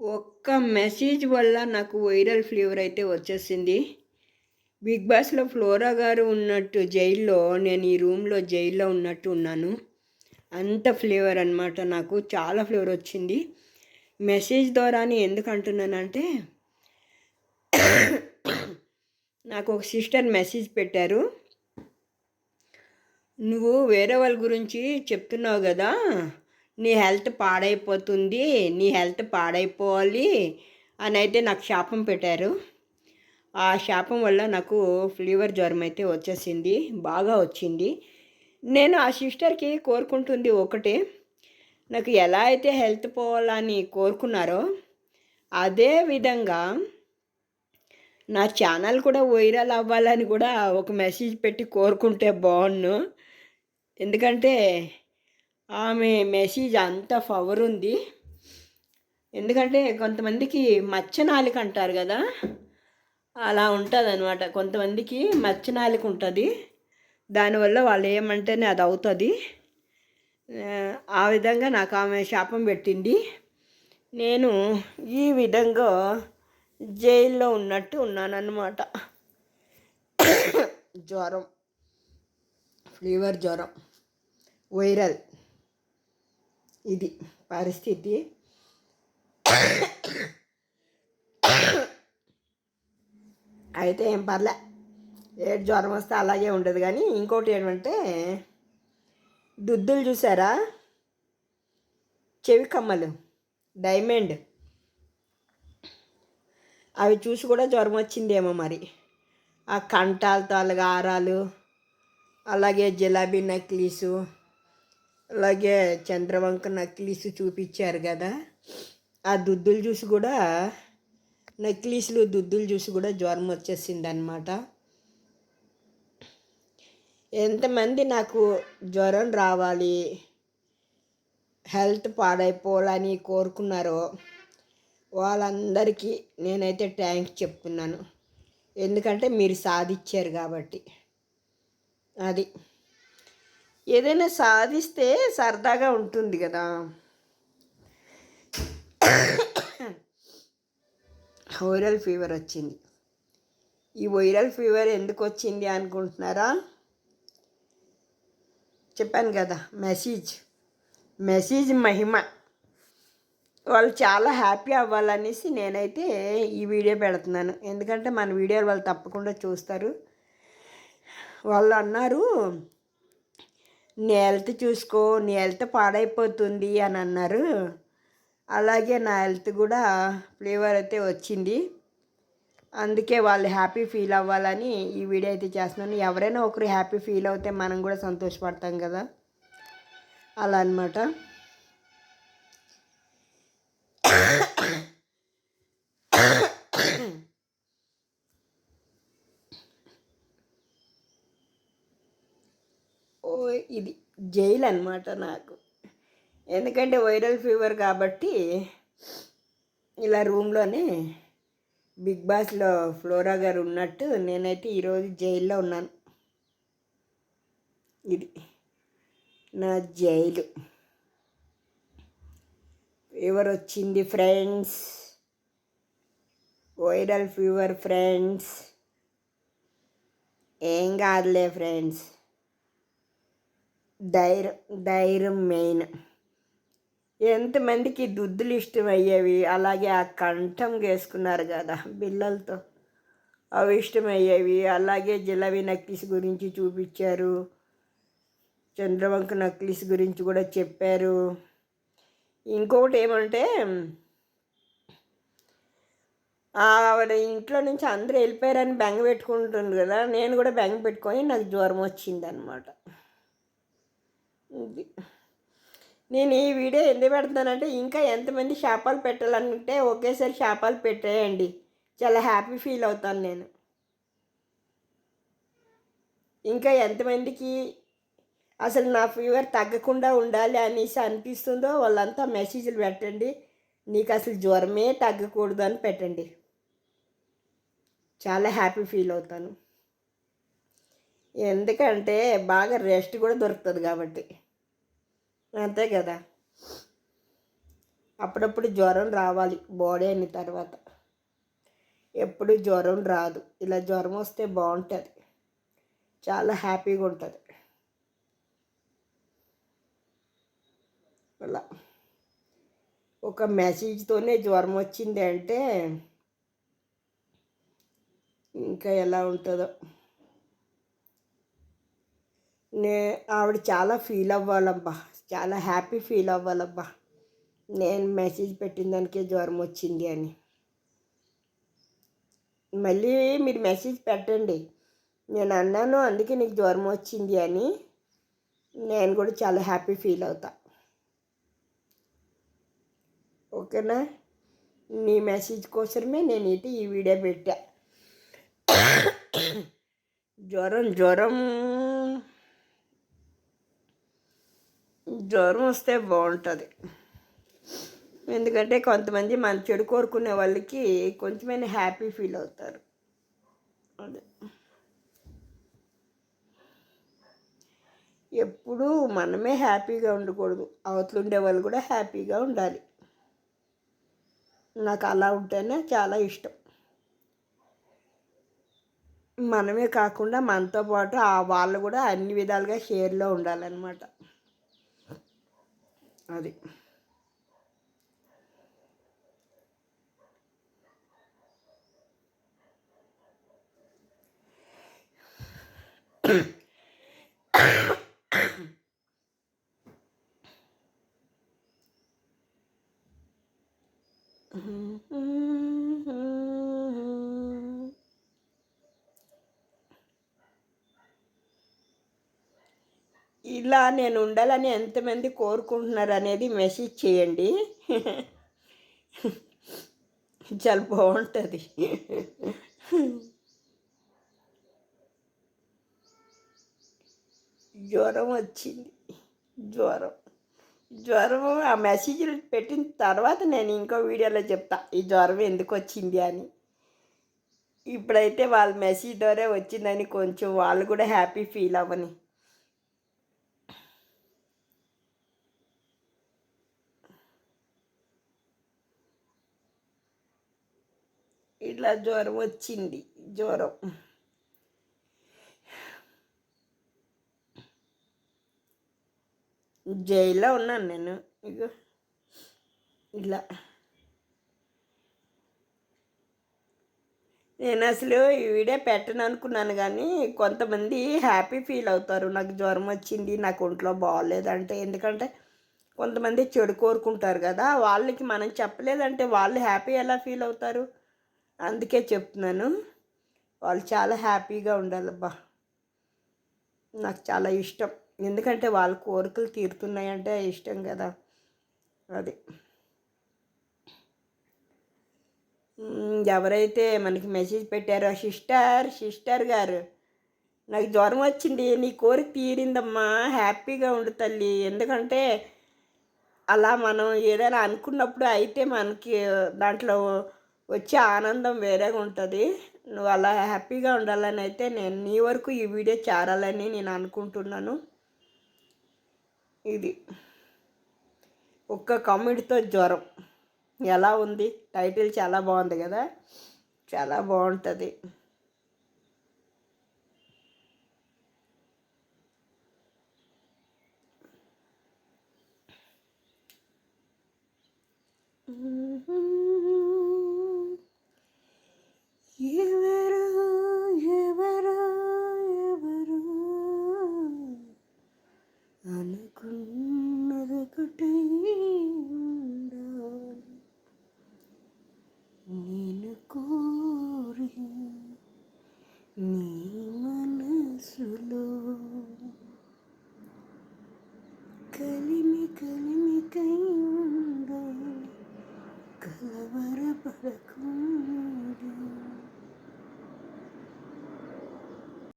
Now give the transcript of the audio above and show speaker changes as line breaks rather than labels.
ఒక్క మెసేజ్ వల్ల నాకు వైరల్ ఫ్లేవర్ అయితే వచ్చేసింది. బిగ్ బాస్లో ఫ్లోరా గారు ఉన్నట్టు జైల్లో నేను ఈ రూమ్లో జైల్లో ఉన్నట్టు ఉన్నాను. అంత ఫ్లేవర్ అనమాట నాకు చాలా ఫ్లేవర్ వచ్చింది. మెసేజ్ ద్వారానే ఎందుకు అంటున్నానంటే నాకు ఒక సిస్టర్ మెసేజ్ పెట్టారు. నువ్వు వేరే వాళ్ళ గురించి చెప్తున్నావు కదా నీ హెల్త్ పాడైపోతుంది నీ హెల్త్ పాడైపోవాలి అని అయితే నాకు శాపం పెట్టారు. ఆ శాపం వల్ల నాకు ఫీవర్ జ్వరం అయితే వచ్చేసింది బాగా వచ్చింది. నేను ఆ సిస్టర్కి కోరుకుంటుంది ఒకటే నాకు ఎలా అయితే హెల్త్ పోవాలని కోరుకున్నారో అదే విధంగా నా ఛానల్ కూడా వైరల్ అవ్వాలని కూడా ఒక మెసేజ్ పెట్టి కోరుకుంటే బాగున్ను ఎందుకంటే ఆమె మెసేజ్ అంత పవర్ ఉంది. ఎందుకంటే కొంతమందికి మచ్చనాలిక అంటారు కదా అలా ఉంటుంది అనమాట కొంతమందికి మచ్చనాలిక ఉంటుంది. దానివల్ల వాళ్ళు ఏమంటేనే అది అవుతుంది ఆ విధంగా నాకు ఆమె శాపం పెట్టింది. నేను ఈ విధంగా జైల్లో ఉన్నట్టు ఉన్నానన్నమాట. జ్వరం. ఫీవర్ జ్వరం. వైరల్. ఇది పరిస్థితి. అయితే ఏం పర్లే. ఏడు జ్వరం వస్తే అలాగే ఉండదు కానీ ఇంకోటి ఏంటంటే దుద్దులు చూసారా? చెవి కమ్మలు డైమండ్. అవి చూసి కూడా జ్వరం వచ్చిందేమో మరి. ఆ కంటాలతో అలాగే ఆరాలు అలాగే జిలాబీ నక్లీసు అలాగే చంద్రవంక నక్లీస్ చూపించారు కదా. ఆ దుద్దులు చూసి కూడా నక్లీస్లు దుద్దులు చూసి కూడా జ్వరం వచ్చేసింది అనమాట ఎంతమంది నాకు జ్వరం రావాలి హెల్త్ పాడైపోవాలని కోరుకున్నారో వాళ్ళందరికీ నేనైతే థ్యాంక్స్ చెప్తున్నాను. ఎందుకంటే మీరు సాధించారు కాబట్టి. అది. ఏదైనా సాధిస్తే సరదాగా ఉంటుంది కదా. వైరల్ ఫీవర్ వచ్చింది. ఈ వైరల్ ఫీవర్ ఎందుకు వచ్చింది అనుకుంటున్నారా? చెప్పాను కదా మెసేజ్. మెసేజ్ మహిమ. వాళ్ళు చాలా హ్యాపీ అవ్వాలనేసి నేనైతే ఈ వీడియో పెడుతున్నాను. ఎందుకంటే మన వీడియోలు వాళ్ళు తప్పకుండా చూస్తారు. వాళ్ళు అన్నారు నీ హెల్త్ చూసుకో నీ హెల్త్ పాడైపోతుంది అని అన్నారు. అలాగే నా హెల్త్ కూడా ఫ్లేవర్ అయితే వచ్చింది. అందుకే వాళ్ళు హ్యాపీ ఫీల్ అవ్వాలని ఈ వీడియో అయితే చేస్తున్నాను. ఎవరైనా ఒకరు హ్యాపీ ఫీల్ అవుతే మనం కూడా సంతోషపడతాం కదా. అలా అనమాట ఇది జైలు అనమాట నాకు. ఎందుకంటే వైరల్ ఫీవర్ కాబట్టి ఇలా రూమ్లోనే బిగ్ బాస్లో ఫ్లోరా గారు ఉన్నట్టు నేనైతే ఈరోజు జైల్లో ఉన్నాను. ఇది నా జైలు. ఫీవర్ వచ్చింది ఫ్రెండ్స్. Viral fever friends. ఏం కాదులే ఫ్రెండ్స్. ధైర్యం ధైర్యం మెయిన్. ఎంతమందికి దుద్దులు ఇష్టమయ్యేవి. అలాగే ఆ కంఠం వేసుకున్నారు కదా బిల్లలతో అవి ఇష్టమయ్యేవి. అలాగే జిలవి నక్లీస్ గురించి చూపించారు. చంద్రవంక నక్లీస్ గురించి కూడా చెప్పారు. ఇంకొకటి ఏమంటే ఆవిడ ఇంట్లో నుంచి అందరూ వెళ్ళిపోయారని బెంగ పెట్టుకుంటుంది కదా. నేను కూడా బెంగ పెట్టుకొని నాకు జ్వరం వచ్చిందనమాట. ఇది. నేను ఈ వీడియో ఎందుకు పెడుతున్నానంటే ఇంకా ఎంతమంది శాపాలు పెట్టాలనుకుంటే ఒకేసారి శాపాలు పెట్టేయండి. చాలా హ్యాపీ ఫీల్ అవుతాను నేను. ఇంకా ఎంతమందికి అసలు నా ఫీవర్ తగ్గకుండా ఉండాలి అనేసి అనిపిస్తుందో వాళ్ళంతా మెసేజ్లు పెట్టండి. నీకు అసలు జ్వరమే తగ్గకూడదు అని పెట్టండి. చాలా హ్యాపీ ఫీల్ అవుతాను. ఎందుకంటే బాగా రెస్ట్ కూడా దొరుకుతుంది కాబట్టి. అంతే కదా. అప్పుడప్పుడు జ్వరం రావాలి బాడీ అయిన తర్వాత. ఎప్పుడు జ్వరం రాదు. ఇలా జ్వరం వస్తే బాగుంటుంది. చాలా హ్యాపీగా ఉంటుంది. అలా. ఒక మెసేజ్తోనే జ్వరం వచ్చింది అంటే ఇంకా ఎలా ఉంటుందో. నే ఆవిడ చాలా ఫీల్ అవ్వాలబ్బా. చాలా హ్యాపీ ఫీల్ అవ్వాలబ్బా. నేను మెసేజ్ పెట్టిన దానికే జ్వరం వచ్చింది అని. మళ్ళీ మీరు మెసేజ్ పెట్టండి. నేను అన్నాను అందుకే నీకు జ్వరం వచ్చింది అని. నేను కూడా చాలా హ్యాపీ ఫీల్ అవుతా. ఓకేనా? నీ మెసేజ్ కోసమే నేను ఇటు ఈ వీడియో పెట్టా. జ్వరం జ్వరం. జ్వరం వస్తే బాగుంటుంది. ఎందుకంటే కొంతమంది మన చెడు కోరుకునే వాళ్ళకి కొంచెమైనా హ్యాపీ ఫీల్ అవుతారు. అదే. ఎప్పుడూ మనమే హ్యాపీగా ఉండకూడదు. అవతలు ఉండే వాళ్ళు కూడా హ్యాపీగా ఉండాలి. నాకు అలా ఉంటేనే చాలా ఇష్టం. మనమే కాకుండా మనతో పాటు ఆ వాళ్ళు కూడా అన్ని విధాలుగా షేర్లో ఉండాలన్నమాట. అది ఇలా నేను ఉండాలని ఎంతమంది కోరుకుంటున్నారు అనేది మెసేజ్ చేయండి. చాలా బాగుంటుంది. జ్వరం వచ్చింది. జ్వరం. జ్వరం ఆ మెసేజ్ పెట్టిన తర్వాత నేను ఇంకో వీడియోలో చెప్తా. ఈ జ్వరం ఎందుకు వచ్చింది అని. ఇప్పుడైతే వాళ్ళ మెసేజ్ ద్వారా వచ్చిందని కొంచెం వాళ్ళు కూడా హ్యాపీ ఫీల్ అవ్వని. ఇట్లా జ్వరం వచ్చింది జ్వరం. జైల్లో ఉన్నాను నేను ఇక ఇలా నేను అసలు ఈ వీడియో పెట్టను అనుకున్నాను కానీ కొంతమంది హ్యాపీ ఫీల్ అవుతారు నాకు జ్వరం వచ్చింది నాకు ఒంట్లో బాగాలేదంటే. ఎందుకంటే కొంతమంది చెడు కోరుకుంటారు కదా వాళ్ళకి మనం చెప్పలేదంటే వాళ్ళు హ్యాపీ ఎలా ఫీల్ అవుతారు? అందుకే చెప్తున్నాను. వాళ్ళు చాలా హ్యాపీగా ఉండాలబ్బా. నాకు చాలా ఇష్టం. ఎందుకంటే వాళ్ళ కోరికలు తీరుతున్నాయంటే ఇష్టం కదా. అది. ఎవరైతే మనకి మెసేజ్ పెట్టారో సిస్టర్ సిస్టర్ గారు నాకు జ్వరం వచ్చింది. నీ కోరిక తీరిందమ్మా. హ్యాపీగా ఉండు తల్లి. ఎందుకంటే అలా మనం ఏదైనా అనుకున్నప్పుడు అయితే మనకి దాంట్లో వచ్చే ఆనందం వేరేగా ఉంటుంది. నువ్వు అలా హ్యాపీగా ఉండాలని అయితే నేను నీ వరకు ఈ వీడియో చేరాలని నేను అనుకుంటున్నాను. ఇది ఒక్క కామెడీతో జ్వరం. ఎలా ఉంది? టైటిల్ చాలా బాగుంది కదా? చాలా బాగుంటుంది.